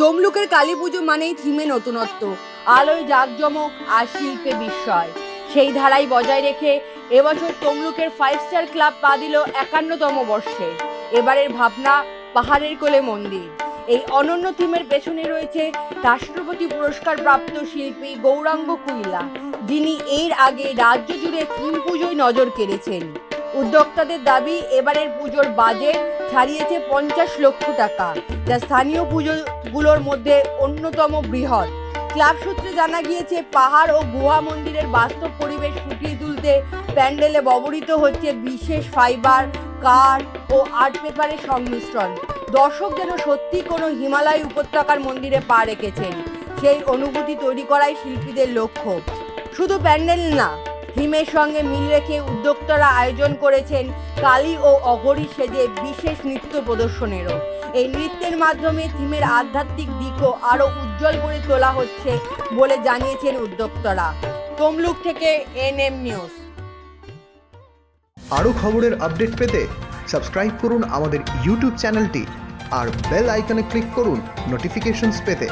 তমলুকের কালী পুজো মানেই থিমে নতুনত্ব, আলোয় জাঁকজমক আর শিল্পে বিস্ময়। সেই ধারাই বজায় রেখে এবছর তমলুকের ফাইভ স্টার ক্লাব পা দিল একান্নতম বর্ষে। এবারের ভাবনা পাহাড়ের কোলে মন্দির। এই অনন্য থিমের পেছনে রয়েছে রাষ্ট্রপতি পুরস্কার প্রাপ্ত শিল্পী গৌরাঙ্গ কুইলা, যিনি এর আগে রাজ্য জুড়ে থিম পুজোয় নজর কেড়েছেন। উদ্যোক্তাদের দাবি, এবারের পুজোর বাজেট ছাড়িয়েছে পঞ্চাশ লক্ষ টাকা, যা স্থানীয় পুজোগুলোর মধ্যে অন্যতম বৃহৎ। ক্লাব সূত্রে জানা গিয়েছে, পাহাড় ও গুহা মন্দিরের বাস্তব পরিবেশ ফুটিয়ে তুলতে প্যান্ডেলে ব্যবহৃত হচ্ছে বিশেষ ফাইবার, কাঠ ও আর্ট পেপারের সংমিশ্রণ। দর্শক যেন সত্যি কোনো হিমালয় উপত্যকার মন্দিরে পা রেখেছেন, সেই অনুভূতি তৈরি করাই শিল্পীদের লক্ষ্য। শুধু প্যান্ডেল না থিমের সঙ্গে মিল রেখে উদ্যোক্তারা আয়োজন করেছেন কালী ও অঘরী সেজে বিশেষ নৃত্য প্রদর্শনেরও। এই নৃত্যের মাধ্যমে থিমের আধ্যাত্মিক দিকও আরও উজ্জ্বল করে তোলা হচ্ছে বলে জানিয়েছেন উদ্যোক্তারা। তমলুক থেকে এনএম নিউজ। আরও খবরের আপডেট পেতে সাবস্ক্রাইব করুন আমাদের ইউটিউব চ্যানেলটি আর বেল আইকনে ক্লিক করুন নোটিফিকেশনস পেতে।